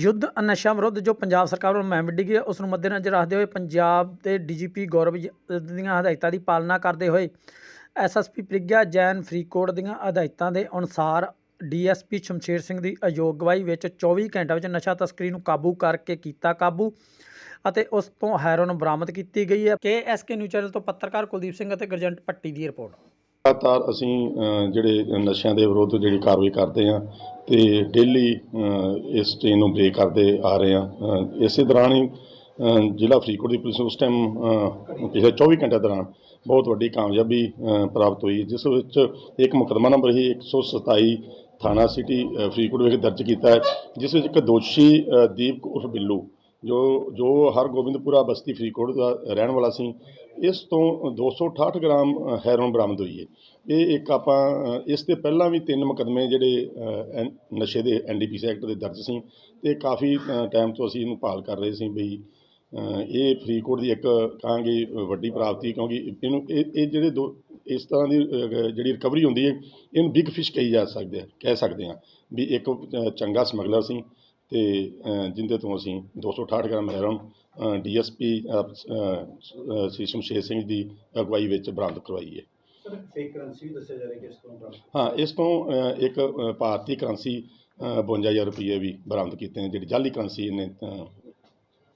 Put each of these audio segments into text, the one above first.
ਯੁੱਧ ਨਸ਼ਾ ਵਿਰੁੱਧ ਜੋ ਪੰਜਾਬ ਸਰਕਾਰ ਵੱਲੋਂ ਮੁਹਿੰਮ ਵਿੱਢੀ ਗਈ ਹੈ ਉਸ ਨੂੰ ਮੱਦੇਨਜ਼ਰ ਰੱਖਦੇ ਹੋਏ ਪੰਜਾਬ ਦੇ ਡੀਜੀਪੀ ਗੌਰਵ ਜ- ਦੀਆਂ ਹਦਾਇਤਾਂ ਦੀ ਪਾਲਣਾ ਕਰਦੇ ਹੋਏ ਐਸਐਸਪੀ ਪ੍ਰਿਗਿਆ ਜੈਨ ਫਰੀਦਕੋਟ ਦੀਆਂ ਹਦਾਇਤਾਂ ਦੇ ਅਨੁਸਾਰ ਡੀਐਸਪੀ ਸ਼ਮਸ਼ੇਰ ਸਿੰਘ ਦੀ ਅਯੋਗਵਾਈ ਵਿੱਚ 24 ਘੰਟਿਆਂ ਵਿੱਚ ਨਸ਼ਾ ਤਸਕਰੀ ਨੂੰ ਕਾਬੂ ਕਰਕੇ ਕੀਤਾ ਕਾਬੂ ਅਤੇ ਉਸ ਤੋਂ ਹੈਰੋਨ ਬਰਾਮਦ ਕੀਤੀ ਗਈ ਹੈ। ਕੇਐਸਕੇ ਨਿਊਜ਼ ਚੈਨਲ ਤੋਂ ਪੱਤਰਕਾਰ ਕੁਲਦੀਪ ਸਿੰਘ ਅਤੇ ਗਰਜੰਟ ਪੱਟੀ ਦੀ ਰਿਪੋਰਟ। ਲਗਾਤਾਰ ਅਸੀਂ ਜਿਹੜੇ ਨਸ਼ਿਆਂ ਦੇ ਵਿਰੁੱਧ ਜਿਹੜੀ ਕਾਰਵਾਈ ਕਰਦੇ ਹਾਂ ਤੇ ਡੇਲੀ ਇਸ ਚੇਨ ਨੂੰ ਬ੍ਰੇਕ ਕਰਦੇ ਆ ਰਹੇ ਹਾਂ। ਇਸੇ ਦੌਰਾਨ ਹੀ ਜ਼ਿਲ੍ਹਾ ਫਰੀਦਕੋਟ ਦੀ ਪੁਲਿਸ ਨੂੰ ਉਸ ਟਾਈਮ ਪਿਛਲੇ 24 ਘੰਟਿਆਂ ਦੌਰਾਨ ਬਹੁਤ ਵੱਡੀ ਕਾਮਯਾਬੀ ਪ੍ਰਾਪਤ ਹੋਈ, ਜਿਸ ਵਿੱਚ ਇੱਕ ਮੁਕੱਦਮਾ ਨੰਬਰ ਹੀ 127 ਥਾਣਾ ਸਿਟੀ ਫਰੀਦਕੋਟ ਵਿਖੇ ਦਰਜ ਕੀਤਾ ਹੈ, ਜਿਸ ਵਿੱਚ ਇੱਕ ਦੋਸ਼ੀ ਦੀਪ ਉਰਫ ਬਿੱਲੂ ਜੋ ਜੋ ਹਰਗੋਬਿੰਦਪੁਰਾ ਬਸਤੀ ਫਰੀਦਕੋਟ ਦਾ ਰਹਿਣ ਵਾਲਾ ਸੀ, ਇਸ ਤੋਂ 268 ਗ੍ਰਾਮ ਹੈਰੋਨ ਬਰਾਮਦ ਹੋਈ ਹੈ ਇਹ ਇੱਕ ਆਪਾਂ ਇਸ 'ਤੇ ਪਹਿਲਾਂ ਵੀ ਤਿੰਨ ਮੁਕੱਦਮੇ ਜਿਹੜੇ ਐਨ- ਨਸ਼ੇ ਦੇ ਐਨਡੀਪੀਸੀ ਐਕਟ ਦੇ ਦਰਜ ਸੀ ਤੇ ਕਾਫੀ ਟਾਈਮ ਤੋਂ ਅਸੀਂ ਇਹਨੂੰ ਭਾਲ ਕਰ ਰਹੇ ਸੀ ਬਈ ਇਹ ਫਰੀਦਕੋਟ ਦੀ ਇੱਕ ਕਹਾਂਗੇ ਵੱਡੀ ਪ੍ਰਾਪਤੀ ਕਿਉਂਕਿ ਇਹਨੂੰ, ਇਹ ਇਹ ਜਿਹੜੇ ਦੋ, ਇਸ ਤਰ੍ਹਾਂ ਦੀ ਜਿਹੜੀ ਰਿਕਵਰੀ ਹੁੰਦੀ ਹੈ ਇਹਨੂੰ ਬਿਗ ਫਿਸ਼ ਕਹੀ ਜਾ ਸਕਦੇ ਆ, ਕਹਿ ਸਕਦੇ ਆ ਵੀ ਇੱਕ ਚੰਗਾ ਸਮਗਲਰ ਸੀ ਤੇ ਜਿੰਦੇ ਤੋਂ ਅਸੀਂ 268 ਗ੍ਰਾਮ ਹੈਰੋਨ ਡੀਐਸਪੀ ਸੀ ਸ਼ਮਸ਼ੇਰ ਸਿੰਘ ਦੀ ਅਗਵਾਈ ਵਿੱਚ ਬਰਾਮਦ ਕਰਵਾਈ ਹੈ। ਸਰ ਫੇਕ ਕਰੰਸੀ ਵੀ ਦੱਸਿਆ ਜਾ ਰਿਹਾ ਕਿ ਇਸ ਤੋਂ ਹਾਂ ਇਸ ਤੋਂ ਇੱਕ ਭਾਰਤੀ ਕਰੰਸੀ ਅ, 52000 ਰੁਪਏ ਵੀ ਬਰਾਮਦ ਕੀਤੇ ਨੇ ਜਿਹੜੀ ਜਾਲੀ ਕਰੰਸੀ ਇਹਨੇ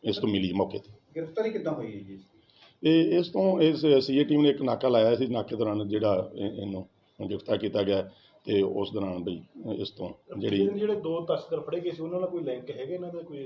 ਇਸ ਤੋਂ ਮਿਲੀ ਮੌਕੇ ਤੇ। ਗ੍ਰਿਫਤਾਰੀ ਕਿੱਦਾਂ ਹੋਈ ਹੈ ਜੀ ਇਹ ਇਸ ਤੋਂ ਇਸ ਸੀਏ ਟੀਮ ਨੇ ਇੱਕ ਨਾਕਾ ਲਾਇਆ ਸੀ ਨਾਕੇ ਦੌਰਾਨ ਜਿਹੜਾ ਇਹ- ਇਹਨੂੰ ਗ੍ਰਿਫਤਾਰ ਕੀਤਾ ਗਿਆ। ਤੇ ਉਸ ਦੌਰਾਨ ਬਈ ਇਸ ਤੋਂ ਜਿਹੜੀ ਜਿਹੜੇ ਦੋ ਤਸਕਰ ਫੜੇ ਗਏ ਸੀ ਉਹਨਾਂ ਨਾਲ ਕੋਈ ਲਿੰਕ ਹੈਗੇ ਇਹਨਾਂ ਦਾ? ਕੋਈ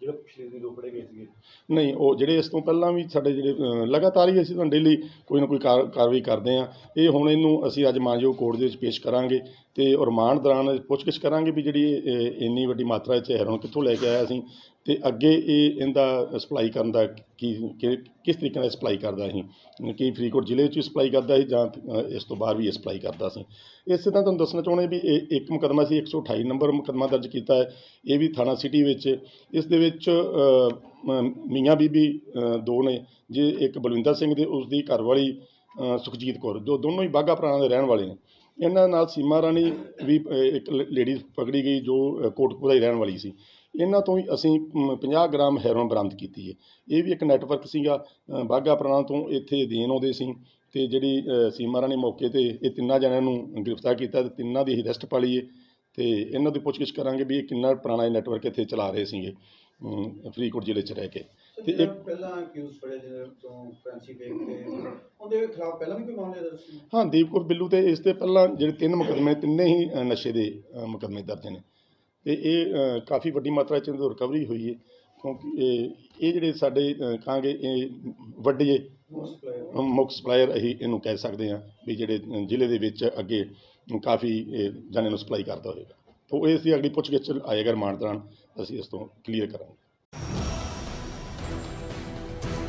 ਜਿਹੜਾ ਪਿਛਲੇ ਦਿਨ ਦੋ ਫੜੇ ਗਏ ਸੀਗੇ? ਨਹੀਂ ਉਹ ਜਿਹੜੇ ਇਸ ਤੋਂ ਪਹਿਲਾਂ ਵੀ ਸਾਡੇ ਜਿਹੜੇ ਲਗਾਤਾਰ ਹੀ ਅਸੀਂ ਤਾਂ ਡੇਲੀ ਕੋਈ ਨਾ ਕੋਈ ਕਾਰ- ਕਾਰਵਾਈ ਕਰਦੇ ਆ ਇਹ ਹੁਣ ਇਹਨੂੰ ਅਸੀਂ ਅੱਜ ਮਾਨਯੋਗ ਕੋਰਟ ਦੇ ਵਿੱਚ ਪੇਸ਼ ਕਰਾਂਗੇ। ਤੇ ਰਿਮਾਂਡ ਦੌਰਾਨ ਪੁੱਛਗਿੱਛ ਕਰਾਂਗੇ ਵੀ ਜਿਹੜੀ ਇੰਨੀ ਵੱਡੀ ਮਾਤਰਾ 'ਚ ਹੈਰੋਨ ਕਿੱਥੋਂ ਲੈ ਕੇ ਆਇਆ ਸੀ ਅਤੇ ਅੱਗੇ ਇਹ, ਇਹਦਾ ਸਪਲਾਈ ਕਰਨ ਦਾ ਕੀ, ਕਿ- ਕਿਸ ਤਰੀਕੇ ਨਾਲ ਸਪਲਾਈ ਕਰਦਾ ਸੀ? ਕੀ ਫਰੀਦਕੋਟ ਜ਼ਿਲ੍ਹੇ ਵਿੱਚ ਵੀ ਸਪਲਾਈ ਕਰਦਾ ਸੀ ਜਾਂ ਇਸ ਤੋਂ ਬਾਹਰ ਵੀ ਇਹ ਸਪਲਾਈ ਕਰਦਾ ਸੀ? ਇਸੇ ਤਰ੍ਹਾਂ ਤੁਹਾਨੂੰ ਦੱਸਣਾ ਚਾਹੁੰਦੇ ਵੀ ਇਹ ਇੱਕ ਮੁਕੱਦਮਾ ਸੀ 128 ਨੰਬਰ ਮੁਕੱਦਮਾ ਦਰਜ ਕੀਤਾ ਹੈ। ਇਹ ਵੀ ਥਾਣਾ ਸਿਟੀ ਵਿੱਚ। ਇਸ ਦੇ ਵਿੱਚ ਮੀਆਂ ਬੀਬੀ ਦੋ ਨੇ, ਜੇ ਇੱਕ ਬਲਵਿੰਦਰ ਸਿੰਘ ਦੇ ਉਸ ਦੀ ਘਰਵਾਲੀ ਸੁਖਜੀਤ ਕੌਰ। ਜੋ ਦੋਨੋਂ ਹੀ ਬਾਘਾ ਪੁਰਾਣਾ ਦੇ ਰਹਿਣ ਵਾਲੇ ਨੇ। ਇਹਨਾਂ ਨਾਲ ਸੀਮਾ ਰਾਣੀ ਵੀ ਅ, ਇੱਕ ਲੇਡੀ ਪਕੜੀ ਗਈ ਜੋ ਅ, ਕੋਟਕਪੂਰਾ ਦੀ ਰਹਿਣ ਵਾਲੀ ਸੀ। ਇਹਨਾਂ ਤੋਂ ਹੀ ਅਸੀਂ ਪੰਜਾਹ ਗ੍ਰਾਮ ਹੈਰੋਨ ਬਰਾਮਦ ਕੀਤੀ ਹੈ ਇਹ ਵੀ ਇੱਕ ਨੈਟਵਰਕ ਸੀਗਾ। ਅ, ਬਾਘਾ ਪੁਰਾਣਾ ਤੋਂ ਇੱਥੇ ਦੇਣ ਆਉਂਦੇ ਸੀ ਤੇ ਜਿਹੜੀ ਸੀਮਾ ਰਾਣੀ ਮੌਕੇ ਤੇ ਇਹ ਤਿੰਨਾਂ ਜਣਿਆਂ ਨੂੰ ਗ੍ਰਿਫਤਾਰ ਕੀਤਾ ਤੇ ਤਿੰਨਾਂ ਦੀ ਹੀ ਅਰੈਸਟ ਪਾ ਲਈਏ ਹੈ ਤੇ ਇਹਨਾਂ ਦੀ ਪੁੱਛਗਿੱਛ ਕਰਾਂਗੇ ਵੀ ਇਹ ਕਿੰਨਾ ਪੁਰਾਣਾ ਇਹ ਨੈਟਵਰਕ ਇੱਥੇ ਚਲਾ ਰਹੇ ਸੀਗੇ ਫਰੀਦਕੋਟ ਜ਼ਿਲ੍ਹੇ 'ਚ ਰਹਿ ਕੇ। ਤੇ ਇੱਕ- ਪਹਿਲਾਂ ਅਕਿਊਜ਼ ਜਿਹਦੇ ਤੋਂ ਕਰੰਸੀ ਫੇਕ ਤੇ। ਉਹਦੇ ਖਿਲਾਫ ਪਹਿਲਾਂ ਵੀ ਕੋਈ ਮਾਮਲੇ ਦਰਜ ਸੀ? ਹਾਂ ਦੀਪਕੌਰ ਬਿੱਲੂ ਤੇ ਇਸ ਤੇ ਪਹਿਲਾਂ ਜਿਹੜੇ ਤਿੰਨ ਮੁਕੱਦਮੇ ਤਿੰਨੇ ਹੀ ਅ, ਨਸ਼ੇ ਦੇ ਅ, ਮੁਕੱਦਮੇ ਦਰਜ ਨੇ। ਤੇ ਇਹ ਅ, ਕਾਫੀ ਵੱਡੀ ਮਾਤਰਾ 'ਚ ਇਹਦੀ ਰਿਕਵਰੀ ਹੋਈ ਹੈ ਕਿਉਂਕਿ ਇਹ ਇਹ ਜਿਹੜੇ ਸਾਡੇ ਅ, ਕਹਾਂਗੇ ਇਹ ਵੱਡੇ ਸਪਲਾਈ ਮੁੱਖ ਸਪਲਾਇਰ ਅਸੀਂ ਇਹਨੂੰ ਕਹਿ ਸਕਦੇ ਹਾਂ ਵੀ ਜਿਹੜੇ ਅ, ਜ਼ਿਲ੍ਹੇ ਦੇ ਵਿੱਚ ਅੱਗੇ ਕਾਫੀ ਇਹ ਜਾਣੇ ਨੂੰ ਸਪਲਾਈ ਕਰਦਾ ਹੋਵੇਗਾ। ਤੋਂ ਇਹ ਅਸੀਂ ਅਗਲੀ ਪੁੱਛਗਿੱਛ ਆਏਗਾ ਰਿਮਾਂਡ ਦੌਰਾਨ ਅਸੀਂ ਇਸ ਤੋਂ ਕਲੀਅਰ ਕਰਾਂਗੇ।